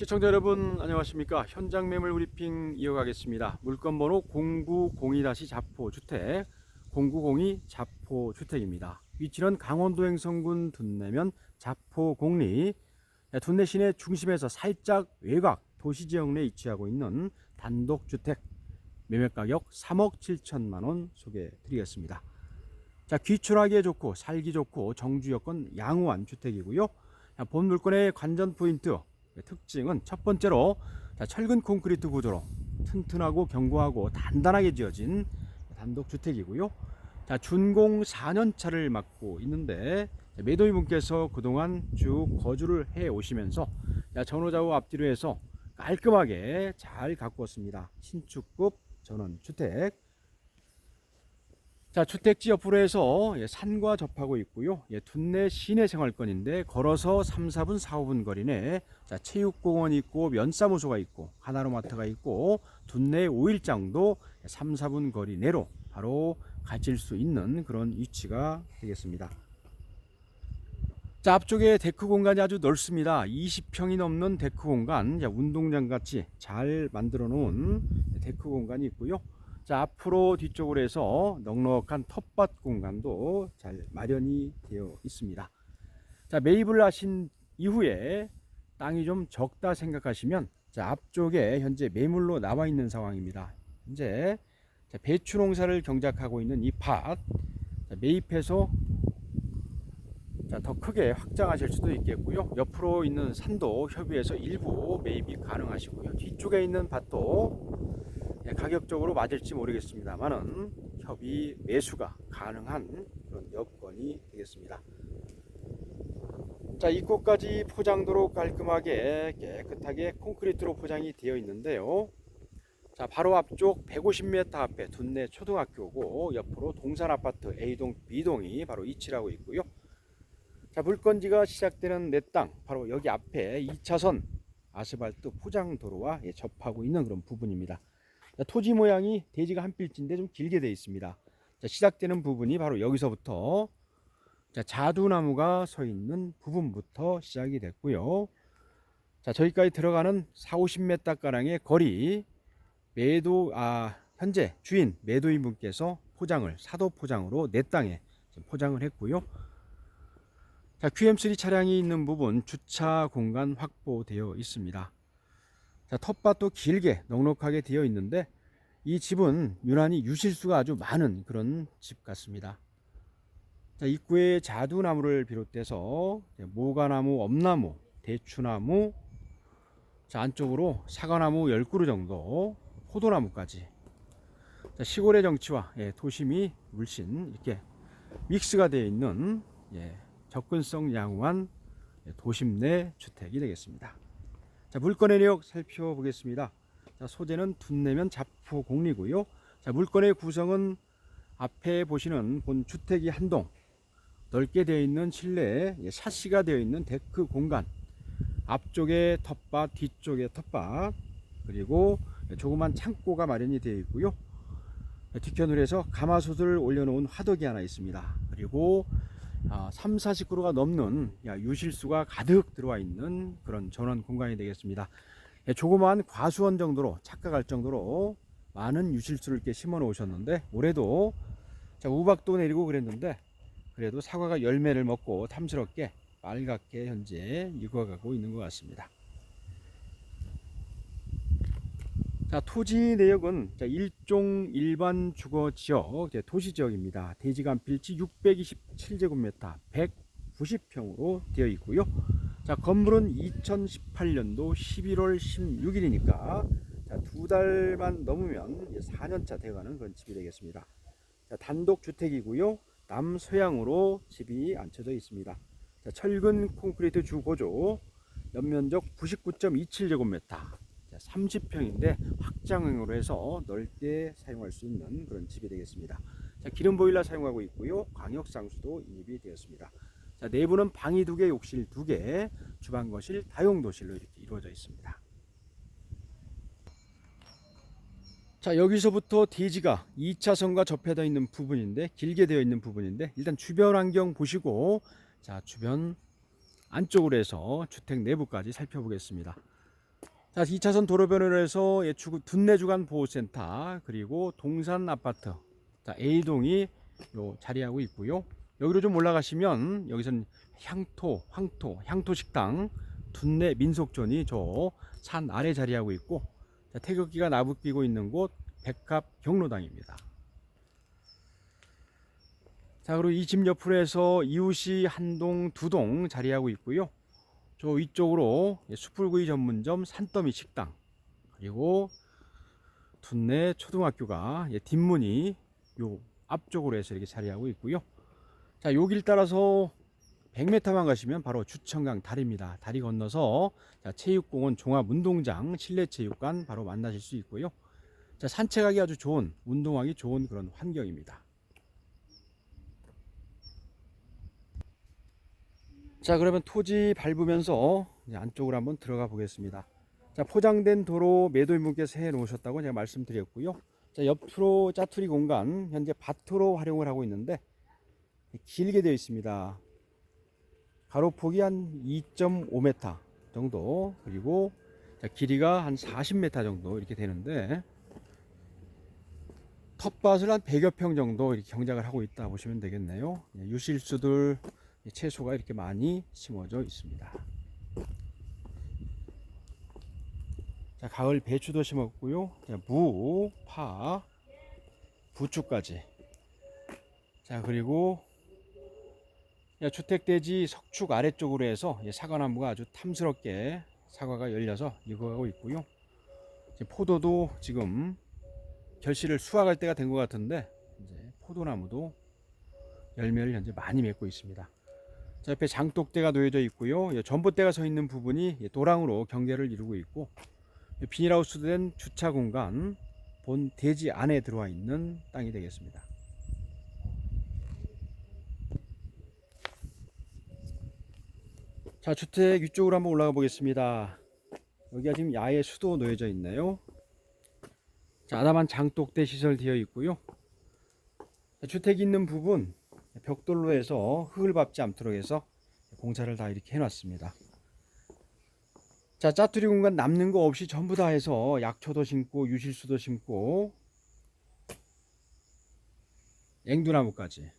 시청자 여러분 안녕하십니까? 현장 매물 브리핑 이어가겠습니다. 물건번호 0902-자포 주택 0902 자포 주택입니다. 위치는 강원도 행성군 둔내면 자포 공리. 둔내 시내 중심에서 살짝 외곽 도시지역 내에 위치하고 있는 단독 주택. 매매 가격 3억 7천만 원 소개해 드리겠습니다. 자 귀촌하기에 좋고 살기 좋고 정주 여건 양호한 주택이고요. 자, 본 물건의 관전 포인트 특징은 첫 번째로 자, 철근 콘크리트 구조로 튼튼하고 견고하고 단단하게 지어진 단독 주택이고요. 자, 준공 4년 차를 맡고 있는데 자, 매도인분께서 그동안 쭉 거주를 해 오시면서 자, 전후좌우 앞뒤로 해서 깔끔하게 잘 가꾸었습니다. 신축급 전원 주택. 자, 주택지 옆으로 해서 예, 산과 접하고 있고요. 예, 둔내 시내 생활권인데 걸어서 3, 4분, 4, 5분 거리네. 자, 체육공원이 있고 면사무소가 있고 하나로마트가 있고 둔내 5일장도 3, 4분 거리 내로 바로 가질 수 있는 그런 위치가 되겠습니다. 자, 앞쪽에 데크 공간이 아주 넓습니다. 20평이 넘는 데크 공간, 자, 운동장 같이 잘 만들어 놓은 데크 공간이 있고요. 자 앞으로 뒤쪽으로 해서 넉넉한 텃밭 공간도 잘 마련이 되어 있습니다. 자 매입을 하신 이후에 땅이 좀 적다 생각하시면 자 앞쪽에 현재 매물로 나와 있는 상황입니다. 현재 자, 배추 농사를 경작하고 있는 이 밭 매입해서 자, 더 크게 확장하실 수도 있겠고요. 옆으로 있는 산도 협의해서 일부 매입이 가능하시고요. 뒤쪽에 있는 밭도 예, 가격적으로 맞을지 모르겠습니다만은 협의 매수가 가능한 그런 여건이 되겠습니다. 자 입구까지 포장도로 깔끔하게 깨끗하게 콘크리트로 포장이 되어 있는데요. 자 바로 앞쪽 150m 앞에 둔내 초등학교고 옆으로 동산 아파트 A동 B동이 바로 위치하고 있고요. 자 물건지가 시작되는 내 땅 바로 여기 앞에 2차선 아스팔트 포장 도로와 예, 접하고 있는 그런 부분입니다. 자, 토지 모양이 대지가 한 필지인데 좀 길게 되어 있습니다. 자, 시작되는 부분이 바로 여기서부터 자, 자두나무가 서 있는 부분부터 시작이 됐고요. 자, 저기까지 들어가는 4, 50m 가량의 거리 매도 아 현재 주인 매도인 분께서 포장을 사도 포장으로 내 땅에 포장을 했고요. 자, QM3 차량이 있는 부분 주차 공간 확보되어 있습니다. 자, 텃밭도 길게 넉넉하게 되어 있는데 이 집은 유난히 유실수가 아주 많은 그런 집 같습니다. 자, 입구에 자두나무를 비롯해서 모가나무, 엄나무, 대추나무, 자, 안쪽으로 사과나무 10그루 정도, 포도나무까지. 자, 시골의 정치와 예, 도심이 물씬 이렇게 믹스가 되어 있는 예, 접근성 양호한 예, 도심 내 주택이 되겠습니다. 자, 물건의 내역 살펴보겠습니다. 자, 소재는 둔내면 자포 공리고요. 자, 물건의 구성은 앞에 보시는 본 주택이 한 동, 넓게 되어 있는 실내에 예, 샤시가 되어 있는 데크 공간, 앞쪽에 텃밭, 뒤쪽에 텃밭, 그리고 조그만 창고가 마련이 되어 있고요. 뒤편으로 해서 가마솥을 올려놓은 화덕이 하나 있습니다. 그리고 3, 40그루가 넘는 유실수가 가득 들어와 있는 그런 전원 공간이 되겠습니다. 예, 조그마한 과수원 정도로 착각할 정도로 많은 유실수를 이렇게 심어 놓으셨는데 올해도 우박도 내리고 그랬는데 그래도 사과가 열매를 먹고 탐스럽게 빨갛게 현재 익어가고 있는 것 같습니다. 자, 토지 내역은 자, 일종 일반 주거 지역 도시 지역입니다. 대지간 필지 627제곱미터 190평으로 되어 있고요. 자, 건물은 2018년도 11월 16일이니까 자, 두 달만 넘으면 4년차 되어가는 그런 집이 되겠습니다. 자, 단독 주택이고요. 남서향으로 집이 앉혀져 있습니다. 자, 철근 콘크리트 주고조 연면적 99.27제곱미터 30평인데 확장형으로 해서 넓게 사용할 수 있는 그런 집이 되겠습니다. 자, 기름 보일러 사용하고 있고요. 광역 상수도 인입이 되었습니다. 자, 내부는 방이 두 개, 욕실 두 개, 주방 거실, 다용 도실로 이렇게 이루어져 있습니다. 자, 여기서부터 대지가 2차선과 접해져 있는 부분인데 길게 되어 있는 부분인데 일단 주변 환경 보시고 자, 주변 안쪽으로 해서 주택 내부까지 살펴보겠습니다. 자, 2차선 도로 변호에서 예, 주- 둔내 주간 보호센터 그리고 동산 아파트 자, A동이 요 자리하고 있고요. 여기로 좀 올라가시면 여기선 향토, 황토, 향토 식당 둔내 민속촌이 저 산 아래 자리하고 있고 자, 태극기가 나부끼고 있는 곳 백합 경로당입니다. 자, 그리고 이 집 옆으로 해서 이웃이 한 동, 두 동 자리하고 있고요. 저 위쪽으로 예, 숯불구이 전문점 산더미 식당 그리고 둔내 초등학교가 예, 뒷문이 요 앞쪽으로 해서 이렇게 자리하고 있고요. 자, 요 길 따라서 100m만 가시면 바로 주천강 다리입니다. 다리 건너서 자, 체육공원 종합운동장 실내체육관 바로 만나실 수 있고요. 자, 산책하기 아주 좋은 운동하기 좋은 그런 환경입니다. 자 그러면 토지 밟으면서 안쪽으로 한번 들어가 보겠습니다. 자 포장된 도로 매도인분께서 해 놓으셨다고 제가 말씀드렸고요. 자 옆으로 짜투리 공간 현재 밭으로 활용을 하고 있는데 길게 되어 있습니다. 가로폭이 한 2.5m 정도 그리고 자, 길이가 한 40m 정도 이렇게 되는데 텃밭을 한 100여 평 정도 이렇게 경작을 하고 있다 보시면 되겠네요. 예, 유실수들 채소가 이렇게 많이 심어져 있습니다. 자, 가을 배추도 심었고요. 자, 무, 파, 부추까지. 자, 그리고 야, 주택대지 석축 아래쪽으로 해서 예, 사과나무가 아주 탐스럽게 사과가 열려서 익어가고 있고요. 포도도 지금 결실을 수확할 때가 된 것 같은데 포도나무도 열매를 현재 많이 맺고 있습니다. 자, 옆에 장독대가 놓여져 있고요. 예, 전봇대가 서 있는 부분이 예, 도랑으로 경계를 이루고 있고 예, 비닐하우스 된 주차 공간 본 대지 안에 들어와 있는 땅이 되겠습니다. 자, 주택 위쪽으로 한번 올라가 보겠습니다. 여기가 지금 야외 수도 놓여져 있네요. 자, 아담한 장독대 시설 되어 있고요. 자, 주택이 있는 부분 벽돌로 해서 흙을 밟지 않도록 해서 공사를 다 이렇게 해놨습니다. 자, 짜투리 공간 남는 거 없이 전부 다 해서 약초도 심고 유실수도 심고 앵두나무까지.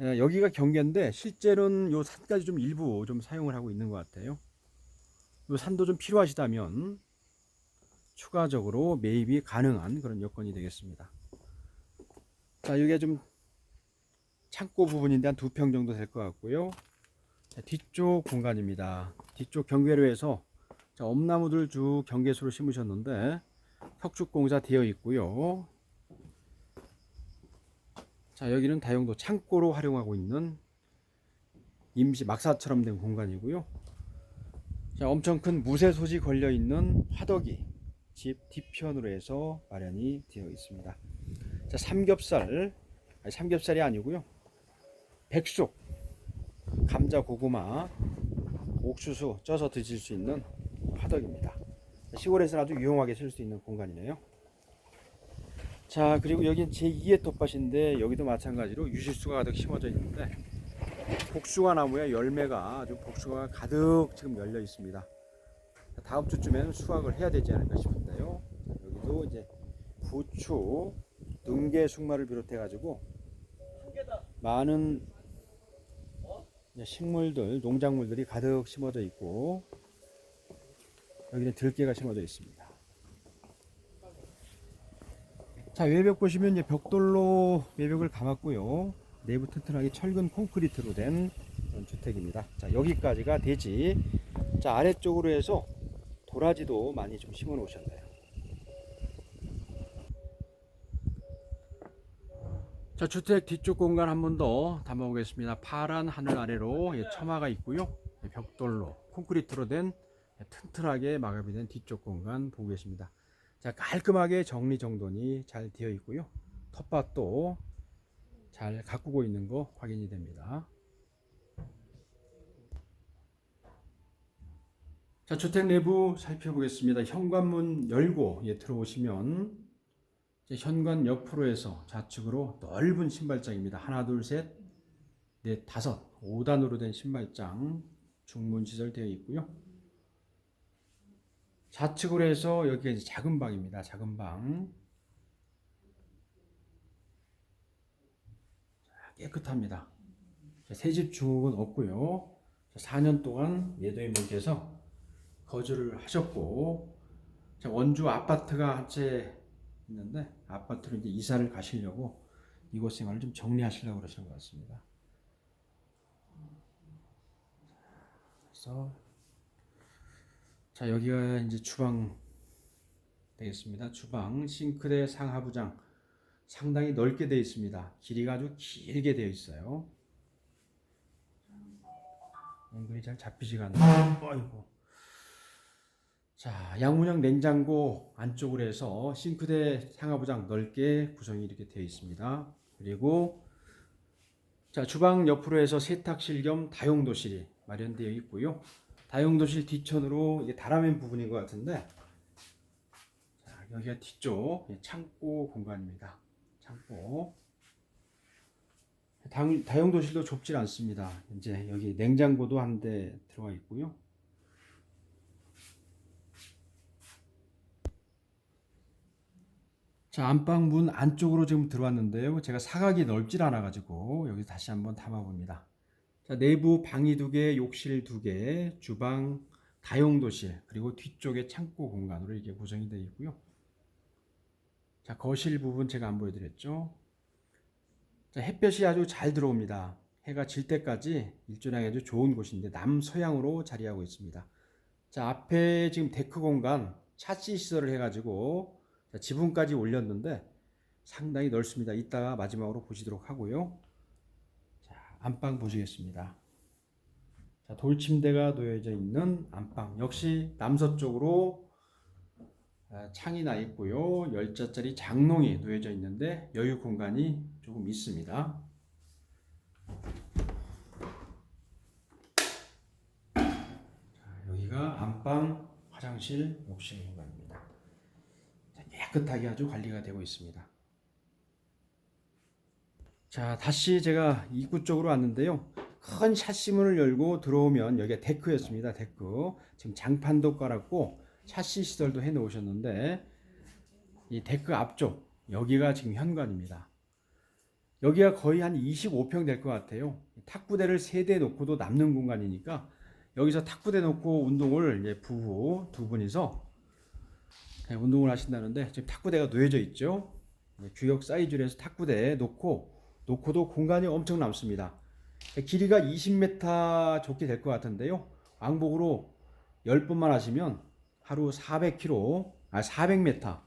예, 여기가 경계인데 실제로는 요 산까지 좀 일부 좀 사용을 하고 있는 것 같아요. 요 산도 좀 필요하시다면 추가적으로 매입이 가능한 그런 여건이 되겠습니다. 자, 여기가 좀 창고 부분인데 한 두 평 정도 될 것 같고요. 자, 뒤쪽 공간입니다. 뒤쪽 경계로 해서 자, 엄나무들 쭉 경계수로 심으셨는데 석축 공사 되어 있고요. 자, 여기는 다용도 창고로 활용하고 있는 임시 막사처럼 된 공간이고요. 자, 엄청 큰 무쇠 소지 걸려 있는 화덕이 집 뒤편으로 해서 마련이 되어 있습니다. 자, 삼겹살, 아니, 삼겹살이 아니고요. 백숙, 감자, 고구마, 옥수수 쪄서 드실 수 있는 화덕입니다. 시골에서 아주 유용하게 쓸 수 있는 공간이네요. 자, 그리고 여긴 제2의 텃밭인데 여기도 마찬가지로 유실수가 가득 심어져 있는데 복숭아 나무에 열매가 아주 복숭아가 가득 지금 열려 있습니다. 자, 다음 주쯤에는 수확을 해야 되지 않을까 싶은데요. 자, 여기도 이제 부추, 능계 숙마를 비롯해 가지고 많은 식물들, 농작물들이 가득 심어져 있고 여기는 들깨가 심어져 있습니다. 자 외벽 보시면 이제 벽돌로 외벽을 감았고요. 내부 튼튼하게 철근 콘크리트로 된 주택입니다. 자 여기까지가 대지. 자 아래쪽으로 해서 도라지도 많이 좀 심어 놓으셨네요. 자 주택 뒤쪽 공간 한 번 더 담아보겠습니다. 파란 하늘 아래로 예, 처마가 있고요. 예, 벽돌로 콘크리트로 된 예, 튼튼하게 마감이 된 뒤쪽 공간 보고 계십니다. 자 깔끔하게 정리정돈이 잘 되어 있고요. 텃밭도 잘 가꾸고 있는 거 확인이 됩니다. 자 주택 내부 살펴보겠습니다. 현관문 열고 예, 들어오시면 현관 옆으로 해서 좌측으로 넓은 신발장입니다. 하나, 둘, 셋, 넷, 다섯, 5단으로 된 신발장 중문 시설 되어 있고요. 좌측으로 해서 여기가 이제 작은 방입니다. 작은 방. 자, 깨끗합니다. 새집 중국은 없고요. 4년 동안 예도인분께서 거주를 하셨고 자, 원주 아파트가 한 채 있는데 아파트로 이제 이사를 가시려고 이곳 생활을 좀 정리하시려고 그러시는 것 같습니다. 그래서 자 여기가 이제 주방 되겠습니다. 주방 싱크대 상하부장 상당히 넓게 되어 있습니다. 길이가 아주 길게 되어 있어요. 앵글이 잘 잡히지가 않네요. 아이고. 자, 양문형 냉장고 안쪽으로 해서 싱크대 상하부장 넓게 구성이 이렇게 되어 있습니다. 그리고 자, 주방 옆으로 해서 세탁실 겸 다용도실이 마련되어 있고요. 다용도실 뒤편으로 이게 다라멘 부분인 것 같은데 자, 여기가 뒤쪽 예, 창고 공간입니다. 창고. 다- 다용도실도 좁질 않습니다. 이제 여기 냉장고도 한 대 들어가 있고요. 자, 안방 문 안쪽으로 지금 들어왔는데요. 제가 사각이 넓질 않아 가지고 여기 다시 한번 담아 봅니다. 자, 내부 방이 두 개, 욕실 두 개, 주방, 다용도실, 그리고 뒤쪽에 창고 공간으로 이렇게 구성이 되어 있고요. 자, 거실 부분 제가 안 보여 드렸죠. 자, 햇볕이 아주 잘 들어옵니다. 해가 질 때까지 일조량이 아주 좋은 곳인데 남서향으로 자리하고 있습니다. 자, 앞에 지금 데크 공간 차시 시설을 해 가지고 자, 지붕까지 올렸는데 상당히 넓습니다. 이따가 마지막으로 보시도록 하고요. 자, 안방 보시겠습니다. 자, 돌침대가 놓여져 있는 안방 역시 남서쪽으로 아, 창이 나 있고요. 열자짜리 장롱이 놓여져 있는데 여유 공간이 조금 있습니다. 자, 여기가 안방, 화장실, 욕실 공간입니다. 자, 깨끗하게 아주 관리가 되고 있습니다. 자, 다시 제가 입구 쪽으로 왔는데요. 큰 샷시문을 열고 들어오면 여기가 데크였습니다. 데크. 지금 장판도 깔았고 샷시 시설도 해 놓으셨는데 이 데크 앞쪽 여기가 지금 현관입니다. 여기가 거의 한 25평 될 것 같아요. 탁구대를 세대 놓고도 남는 공간이니까 여기서 탁구대 놓고 운동을 부부 두 분이서 네, 운동을 하신다는데 지금 탁구대가 놓여져 있죠. 네, 규격 사이즈로 해서 탁구대 놓고 놓고도 공간이 엄청 남습니다. 길이가 20m 좋게 될 것 같은데요. 왕복으로 10번만 하시면 하루 400km, 아 400m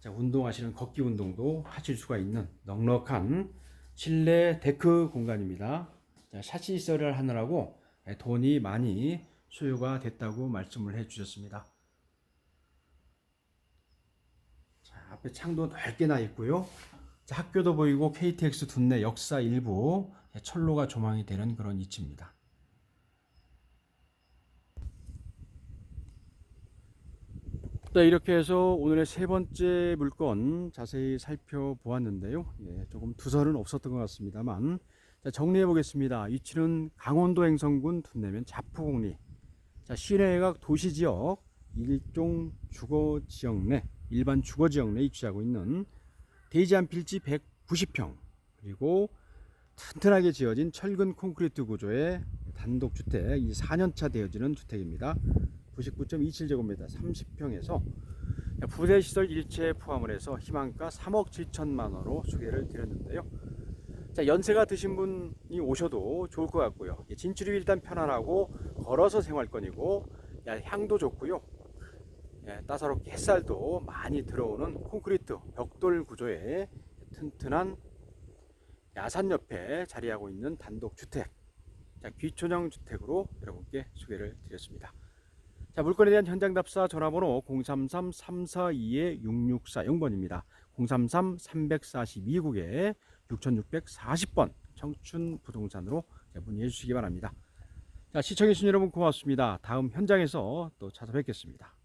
자, 운동하시는 걷기 운동도 하실 수가 있는 넉넉한 실내 데크 공간입니다. 자, 샤시 시설을 하느라고 돈이 많이 소요가 됐다고 말씀을 해 주셨습니다. 자, 앞에 창도 넓게 나 있고요. 자, 학교도 보이고 KTX 둔내 역사 일부 철로가 조망이 되는 그런 위치입니다. 네, 이렇게 해서 오늘의 세 번째 물건 자세히 살펴보았는데요. 예, 조금 두서는 없었던 것 같습니다만 자, 정리해 보겠습니다. 위치는 강원도 행성군 둔내면 자포공리. 자, 시내각 도시지역 일종 주거 지역 내 일반 주거 지역 내에 위치하고 있는 대지 한 필지 190평 그리고 튼튼하게 지어진 철근 콘크리트 구조의 단독 주택 이 4년차 되어지는 주택입니다. 99.27제곱미터 30평에서 부대 시설 일체 포함을 해서 희망가 3억 7천만 원으로 소개를 드렸는데요. 자, 연세가 드신 분이 오셔도 좋을 것 같고요. 예, 진출이 일단 편안하고 걸어서 생활권이고 야, 향도 좋고요. 예, 따사롭게 햇살도 많이 들어오는 콘크리트 벽돌 구조의 튼튼한 야산 옆에 자리하고 있는 단독 주택. 자, 귀촌형 주택으로 여러분께 소개를 드렸습니다. 자, 물건에 대한 현장 답사 전화번호 033-342-6640번입니다. 033-342국에 6640번 청춘 부동산으로 문의해 주시기 바랍니다. 자, 시청해주신 여러분 고맙습니다. 다음 현장에서 또 찾아뵙겠습니다.